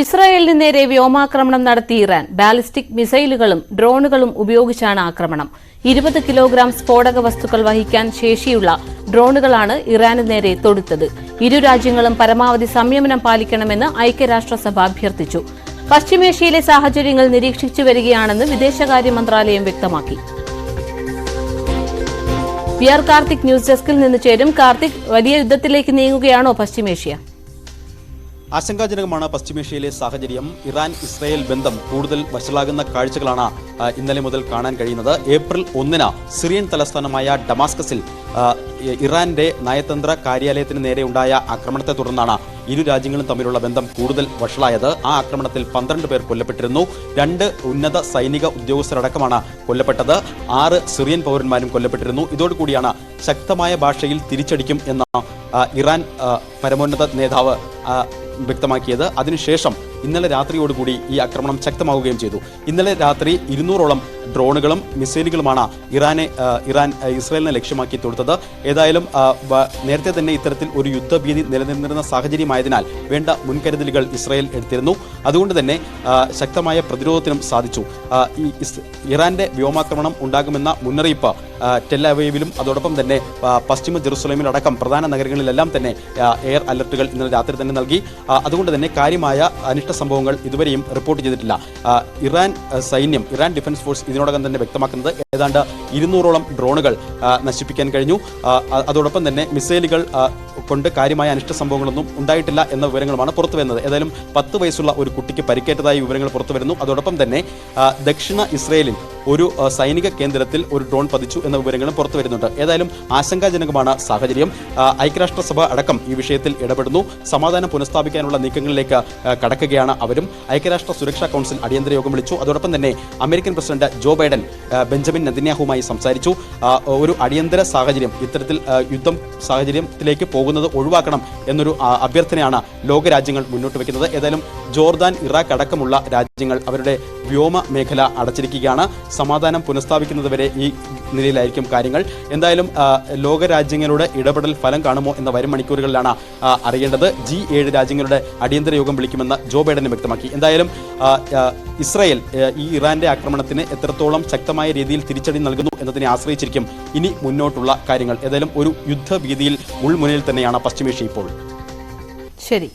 ഇസ്രായേലിന് നേരെ വ്യോമാക്രമണം നടത്തി ഇറാൻ. ബാലിസ്റ്റിക് മിസൈലുകളും ഡ്രോണുകളും ഉപയോഗിച്ചാണ് ആക്രമണം. ഇരുപത് കിലോഗ്രാം സ്ഫോടക വസ്തുക്കൾ വഹിക്കാൻ ശേഷിയുള്ള ഡ്രോണുകളാണ് ഇറാന് നേരെ തൊടുത്തത്. ഇരു രാജ്യങ്ങളും പരമാവധി സംയമനം പാലിക്കണമെന്ന് ഐക്യരാഷ്ട്രസഭ അഭ്യർത്ഥിച്ചു. പശ്ചിമേഷ്യയിലെ സാഹചര്യങ്ങൾ നിരീക്ഷിച്ചു വരികയാണെന്ന് വിദേശകാര്യ മന്ത്രാലയം വ്യക്തമാക്കി. വി കാർത്തിക് ന്യൂസ് ഡെസ്കിൽ നിന്ന് ചേരും. കാർത്തിക് വലിയ യുദ്ധത്തിലേക്ക് നീങ്ങുകയാണോ പശ്ചിമേഷ്യ? ആശങ്കാജനകമാണ് പശ്ചിമേഷ്യയിലെ സാഹചര്യം. ഇറാൻ ഇസ്രായേൽ ബന്ധം കൂടുതൽ വഷളാകുന്ന കാഴ്ചകളാണ് ഇന്നലെ മുതൽ കാണാൻ കഴിയുന്നത്. ഏപ്രിൽ ഒന്നിന് സിറിയൻ തലസ്ഥാനമായ ഡമാസ്കസിൽ ഇറാന്റെ നയതന്ത്ര കാര്യാലയത്തിന് നേരെ ഉണ്ടായ ആക്രമണത്തെ തുടർന്നാണ് ഇരു രാജ്യങ്ങളും തമ്മിലുള്ള ബന്ധം കൂടുതൽ വഷളായത്. ആ ആക്രമണത്തിൽ പന്ത്രണ്ട് പേർ കൊല്ലപ്പെട്ടിരുന്നു. രണ്ട് ഉന്നത സൈനിക ഉദ്യോഗസ്ഥരടക്കമാണ് കൊല്ലപ്പെട്ടത്. ആറ് സിറിയൻ പൗരന്മാരും കൊല്ലപ്പെട്ടിരുന്നു. ഇതോടുകൂടിയാണ് ശക്തമായ ഭാഷയിൽ തിരിച്ചടിക്കും എന്ന ഇറാൻ പരമോന്നത നേതാവ് വ്യക്തമാക്കിയത്. അതിനുശേഷം ഇന്നലെ രാത്രിയോടുകൂടി ഈ ആക്രമണം ശക്തമാവുകയും ചെയ്തു. ഇന്നലെ രാത്രി ഇരുന്നൂറോളം ഡ്രോണുകളും മിസൈലുകളുമാണ് ഇറാനെ ഇറാൻ ഇസ്രായേലിനെ ലക്ഷ്യമാക്കി തൊടുത്തത്. ഏതായാലും നേരത്തെ തന്നെ ഇത്തരത്തിൽ ഒരു യുദ്ധഭീതി നിലനിന്നിരുന്ന സാഹചര്യമായതിനാൽ വേണ്ട മുൻകരുതലുകൾ ഇസ്രായേൽ എടുത്തിരുന്നു. അതുകൊണ്ട് തന്നെ ശക്തമായ പ്രതിരോധത്തിനും സാധിച്ചു. ഈ ഇറാന്റെ വ്യോമാക്രമണം ഉണ്ടാകുമെന്ന മുന്നറിയിപ്പ് ടെല്ലവീവിലും അതോടൊപ്പം തന്നെ പശ്ചിമ ജെറുസലേമിലടക്കം പ്രധാന നഗരങ്ങളിലെല്ലാം തന്നെ എയർ അലർട്ടുകൾ ഇന്നലെ രാത്രി തന്നെ നൽകി. അതുകൊണ്ട് തന്നെ കാര്യമായ അനിഷ്ട സംഭവങ്ങൾ ഇതുവരെയും റിപ്പോർട്ട് ചെയ്തിട്ടില്ല. ഇറാൻ സൈന്യം ഇറാൻ ഡിഫൻസ് ഫോഴ്സ് ഇതിനോടകം തന്നെ വ്യക്തമാക്കുന്നത് ഏതാണ്ട് ഇരുന്നൂറോളം ഡ്രോണുകൾ നശിപ്പിക്കാൻ കഴിഞ്ഞു. അതോടൊപ്പം തന്നെ മിസൈലുകൾ കൊണ്ട് കാര്യമായ അനിഷ്ട സംഭവങ്ങളൊന്നും ഉണ്ടായിട്ടില്ല എന്ന വിവരങ്ങളുമാണ് പുറത്തു വരുന്നത്. ഏതായാലും പത്ത് വയസ്സുള്ള ഒരു കുട്ടിക്ക് പരിക്കേറ്റതായി വിവരങ്ങൾ പുറത്തു വരുന്നു. അതോടൊപ്പം തന്നെ ദക്ഷിണ ഇസ്രയേലിൽ ഒരു സൈനിക കേന്ദ്രത്തിൽ ഒരു ഡ്രോൺ പതിച്ചു എന്ന വിവരങ്ങളും പുറത്തു വരുന്നുണ്ട്. ഏതായാലും ആശങ്കാജനകമാണ് സാഹചര്യം. ഐക്യരാഷ്ട്രസഭ അടക്കം ഈ വിഷയത്തിൽ ഇടപെടുന്നു. സമാധാനം പുനഃസ്ഥാപിക്കാനുള്ള നീക്കങ്ങളിലേക്ക് കടക്കുകയാണ് അവരും. ഐക്യരാഷ്ട്ര സുരക്ഷാ കൗൺസിൽ അടിയന്തര യോഗം വിളിച്ചു. അതോടൊപ്പം തന്നെ American president Joe Biden Benjamin നെതന്യാഹുമായി സംസാരിച്ചു. ഒരു അടിയന്തര സാഹചര്യം ഇത്തരത്തിൽ യുദ്ധം സാഹചര്യത്തിലേക്ക് പോകുന്നത് ഒഴിവാക്കണം എന്നൊരു അഭ്യർത്ഥനയാണ് ലോകരാജ്യങ്ങൾ മുന്നോട്ട് വയ്ക്കുന്നത്. ഏതായാലും ജോർദാൻ ഇറാഖ് അടക്കമുള്ള രാജ്യങ്ങൾ അവരുടെ വ്യോമ മേഖല അടച്ചിരിക്കുകയാണ്. സമാധാനം പുനഃസ്ഥാപിക്കുന്നതുവരെ ഈ നിലയിലായിരിക്കും കാര്യങ്ങൾ. എന്തായാലും ലോകരാജ്യങ്ങളുടെ ഇടപെടൽ ഫലം കാണുമോ എന്ന വരും മണിക്കൂറുകളിലാണ് അറിയേണ്ടത്. ജി ഏഴ് രാജ്യങ്ങളുടെ അടിയന്തര യോഗം വിളിക്കുമെന്ന് ജോ ബൈഡൻ വ്യക്തമാക്കി. എന്തായാലും ഇസ്രായേൽ ഈ ഇറാന്റെ ആക്രമണത്തിന് എത്രത്തോളം ശക്തമായ രീതിയിൽ തിരിച്ചടി നൽകുന്നു എന്നതിനെ ആശ്രയിച്ചിരിക്കും ഇനി മുന്നോട്ടുള്ള കാര്യങ്ങൾ. ഏതായാലും ഒരു യുദ്ധഭീതിയിൽ ഉൾമുനയിൽ തന്നെയാണ് പശ്ചിമേഷ്യ ഇപ്പോൾ. ശരി.